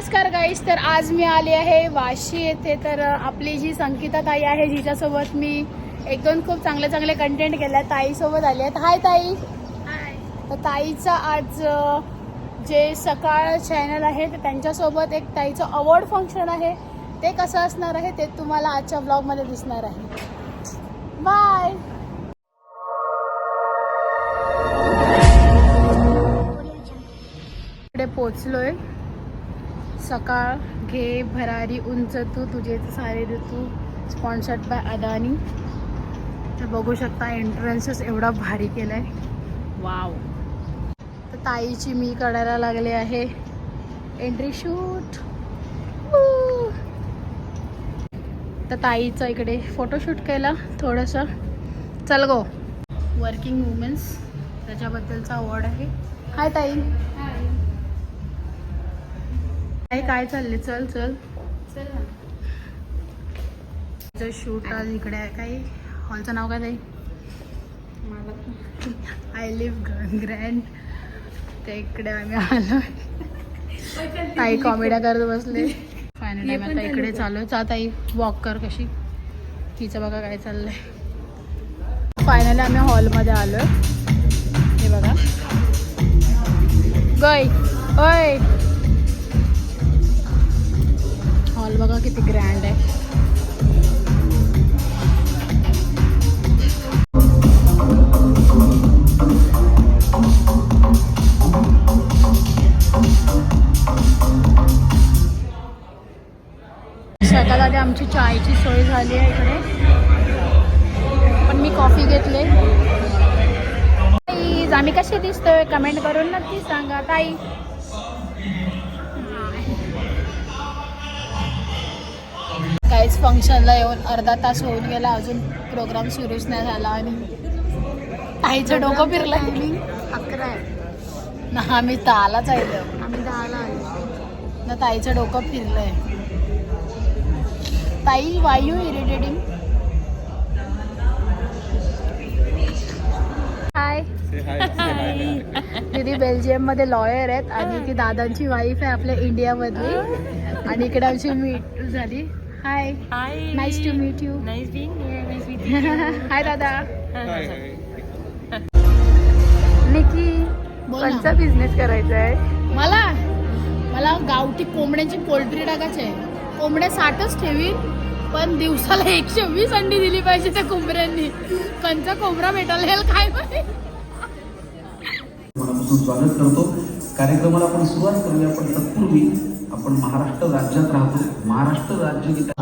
नमस्कार गाईस तर आज मी आले आहे वाशी येथे. तर आपली जी संकिता ताई आहे जिच्यासोबत मी एक दोन खूप चांगले चांगले कंटेंट केले ताईसोबत आले आहेत. हाय ताई. तर ताईचा आज जे सकाळ चॅनल आहे तर त्यांच्यासोबत एक ताईचं अवॉर्ड फंक्शन आहे. ते कसं असणार आहे ते तुम्हाला आजच्या ब्लॉगमध्ये दिसणार आहे. बाय इकडे पोचलोय. सकाळ घे भरारी उंच तू तुझे सारे ऋतू स्पॉन्सर्ड बाय अदानी. तर बघू शकता एंट्रन्सच एवढा भारी केलाय. वाव तर ताईची मी काढायला लागले आहे. एंट्री शूट तर ताईचं इकडे फोटोशूट केला थोडंसं. चल गो. वर्किंग वुमेन्स त्याच्याबद्दलचा अवॉर्ड आहे. हाय ताई. काय काय चालले चल चल. चल शूट आज इकडे आहे काही हॉलचं नाव काय ताई? आय लिव्ह ग्रँड ते इकडे आम्ही आलो. ताई कॉमेड्या करत बसले. फायनली आम्ही आता इकडे चालू जा ताई वॉक कर कशी? तिचं बघा काय चाललंय. फायनली आम्ही हॉलमध्ये आलो हे बघा. गय ओय. सगळ्यात आधी आमची चायची सोय झाली आहे इकडे. पण मी कॉफी घेतले. प्लीज आम्ही कसे दिसतोय? कमेंट करून नक्की सांगा ताई. काहीच फंक्शनला येऊन अर्धा तास होऊन गेला. अजून प्रोग्राम सुरूच नाही झाला आणि ताईचं डोकं फिरलं अकरा आहे. ना आम्ही दहालाच आहे आम्ही दहाला आलो ना ताईचं डोकं फिरलंय. ताई वायू इरिटेटिंग हाय दीदी बेल्जियममध्ये लॉयर आहेत आणि ती दादांची वाईफ आहे आपल्या इंडियामधली आणि इकडे आमची मीट झाली. Hi hi nice to meet you nice being hi दादा निकी. कोणचा बिझनेस करायचा आहे? मला. मला गावठी कोंबड्यांची पोल्ट्री टाकायची आहे. कोंबड्या साठच ठेवीन. पण दिवसाला एकशे वीस अंडी दिली पाहिजे त्या कोंबऱ्यांनी. कंचा कोंबरा भेटायला काय मनापासून स्वागत करतो. कार्यक्रमाला आपण सुरुवात करूया पण तत्पूर्वी आपण महाराष्ट्र राज्यात राहतो. महाराष्ट्र राज्य गीता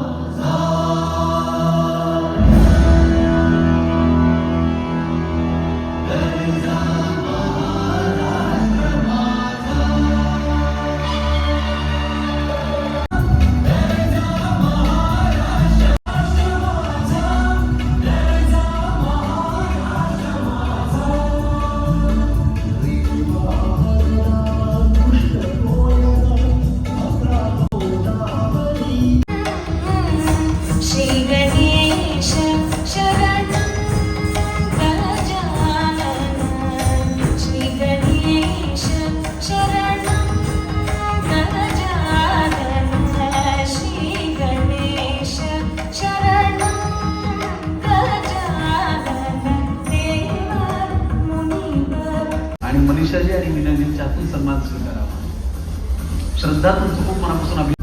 मनीषाजी आणि मीनाजींच्या हातून सन्मान स्वीकारावा. श्रद्धा तुमचं खूप मनापासून अभि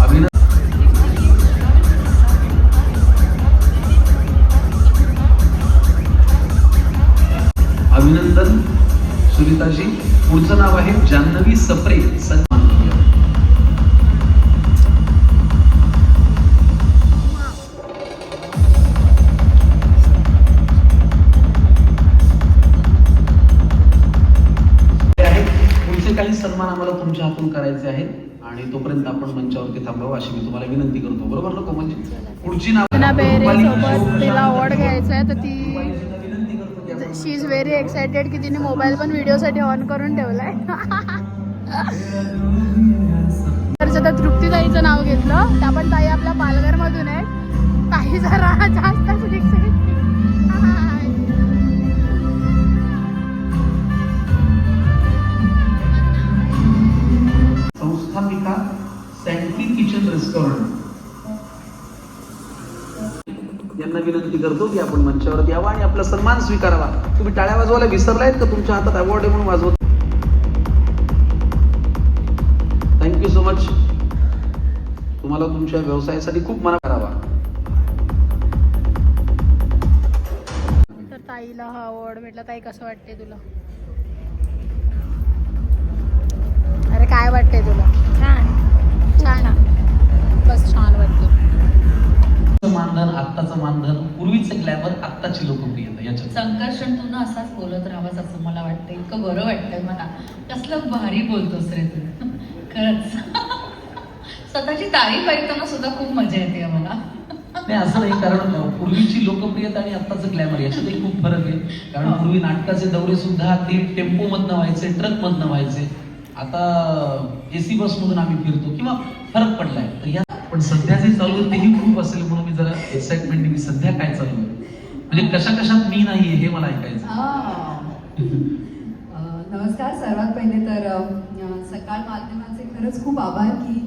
अभिनंदन. अभिनंदन. सुनीताजी. पुढचं नाव आहे जान्हवी सप्रे. सन्मान आम्हाला तुमच्या हातून करायचे आहेत आणि तोपर्यंत आपण मंचावरती थांबावं अशी मी तुम्हाला विनंती करतो. बरोबर ना कोमलजी? पुढची नाव तिला. अवॉर्ड घ्यायचा आहे तर ती शी इज व्हेरी एक्सायटेड की तिने मोबाईल पण व्हिडिओसाठी ऑन करून ठेवलाय. तर आता तृप्तीताईचं नाव घेतलं. त्या पण ताई आपल्या पालघरमधून आहे ताई जरा जास्तच excited. यांना विनंती करतो की आपण मंचावरती यावं आणि आपला सन्मान स्वीकारावा. तुम्ही टाळ्या वाजवायला विसरलायत का? तुमच्या हातात अवॉर्ड आहे म्हणून वाजवत थँक्यू सो मच तुम्हाला तुमच्या व्यवसायासाठी खूप मना करावा तर ताईला हा अवॉर्ड भेटला. ताई कसं वाटते तुला? अरे काय वाटते तुला? छान. छान. बस छान वाटते. मानधन आत्ताचं मानधन पूर्वीचं ग्लॅमर आत्ताची लोकप्रियता याच्यात. संकर्षण तू ना असाच बोलत राहावास असं मला वाटतं. इतकं बरं वाटतंय मला. कसलं भारी बोलतोस रे तू. खरंच. स्वतःची तारीफ ऐकताना सुद्धा खूप मजा येते मला. नाही असं नाही कारण पूर्वीची लोकप्रियता आणि आत्ताचं ग्लॅमर याच्यातही खूप फरक आहे. कारण हो. पूर्वी नाटकाचे दौरे सुद्धा अगदी टेम्पो मधनं व्हायचे ट्रक मधनं व्हायचे. आता एसी बस मधून आम्ही फिरतो किंवा फरक पडलाय. तर या पण सध्या जे चालू आहे तेही खूप असेल म्हणून मी जरा एक्साइटमेंट मी सध्या काय चालू आहे? म्हणजे कशा कशात मी नाही हे मला ऐकायचं नमस्कार सर्वात पहिले तर सकाळ माध्यमाचे खरंच खूप आभार की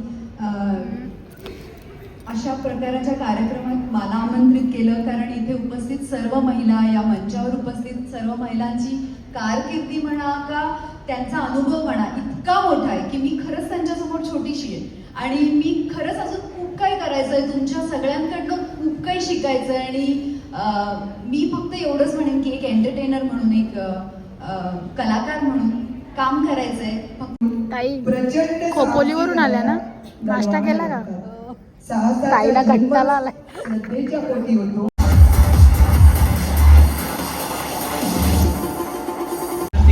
अशा प्रकारच्या कार्यक्रमात मला आमंत्रित केलं. कारण इथे उपस्थित सर्व महिला या मंचावर उपस्थित सर्व महिलांची कारकिर्दी म्हणा का त्यांचा अनुभव म्हणा इतका मोठा आहे की मी खरंच त्यांच्यासमोर छोटीशी आहे. आणि मी खरंच अजून करायचं आहे तुमच्या सगळ्यांकडनं खूप काही शिकायचं आहे आणि मी फक्त एवढंच म्हणेन की एक एंटरटेनर म्हणून एक कलाकार म्हणून काम करायचं आहे फक्त ताई खोपोलीवरून आल्या ना? नाश्ता केला का? ताईला घंटाला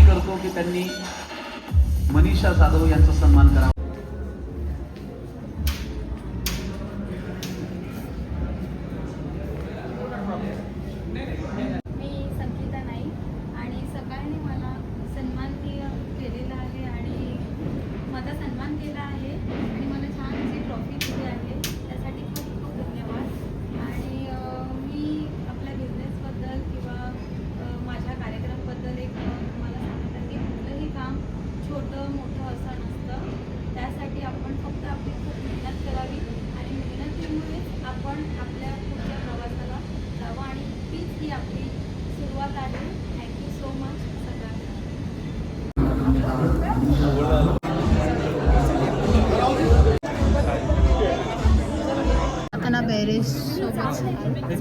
करतो की त्यांनी मनीषा जाधव यांचा सन्मान करावा मी संगीता नाईक आणि सगळ्यांनी मला सन्मान के- केलेला आहे आणि माझा सन्मान केला आहे आणि मला छान अशी ट्रॉफी दिली आहे त्यासाठी खूप खूप धन्यवाद आणि अं, मी आपल्या बिझनेसबद्दल किंवा अं, माझ्या कार्यक्रमबद्दल एक अं, तुम्हाला सांगते की कुठलंही काम छोटं मोठं असं नसतं त्यासाठी आपण फक्त आपली खूप मेहनत करावी आणि मेहनतीमुळेच आपण आपल्या पुढच्या प्रवासाला जावं आणि तीच ही आपली सुरुवात आहे थँक्यू सो मच सगळ्यांना आता ना बेरेज सोबत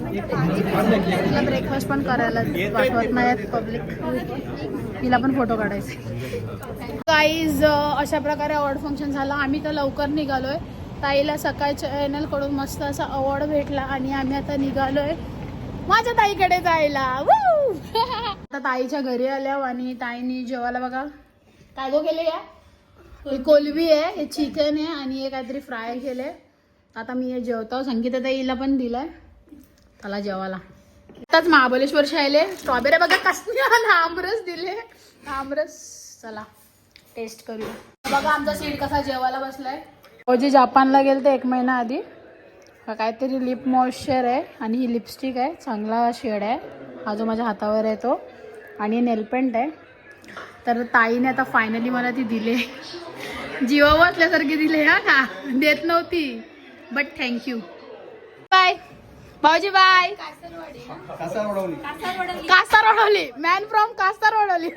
तिला ब्रेकफास्ट पण करायला पाठवत नाहीत पब्लिक तिला पण फोटो काढायचे. काहीज अशा प्रकारे अवॉर्ड फंक्शन झालं. आम्ही तर लवकर निघालोय. ताईला सकाळच्या चॅनलकडून मस्त असा अवॉर्ड भेटला आणि आम्ही आता निघालोय. माझ्या ताईकडे जायला! आता ताईच्या घरी आल्या आणि ताईनी जेवायला बघा. काय गो केले या? हे कोलबी आहे हे चिकन आहे आणि हे काहीतरी फ्राय केले आता मी हे जेवतो. संगीता ताईला पण दिलाय. त्याला जेवायला. आताच महाबळेश्वर शाळेले स्ट्रॉबेरी बघा कसली आमरस दिले. आमरस चला टेस्ट करूया. बघा आमचा सीट कसा जेवायला बसलाय. जे जपानला गेलं ते एक महिना आधी. हा काहीतरी लिप मॉइश्चर आहे आणि ही लिपस्टिक आहे. चांगला शेड आहे. हा जो माझ्या हातावर आहे तो. आणि नेलपेंट आहे. तर ताईने आता फायनली मला ती दिले. जीवा बसल्यासारखी दिले हा का? देत नव्हती. बट थँक्यू बाय भाऊजी बाय कासार ओढवली. मॅन फ्रॉम कासार ओढवली.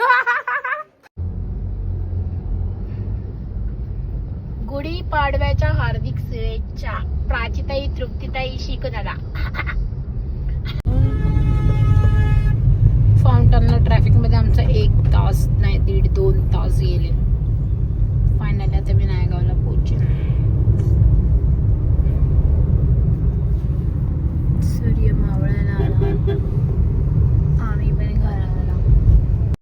गुढी पाडव्याच्या हार्दिक शुभेच्छा. प्राचीताई तृप्तीताई शिकदादा फाउंटनला ट्रॅफिकमध्ये आमचा एक तास नाही दीड दोन तास गेले.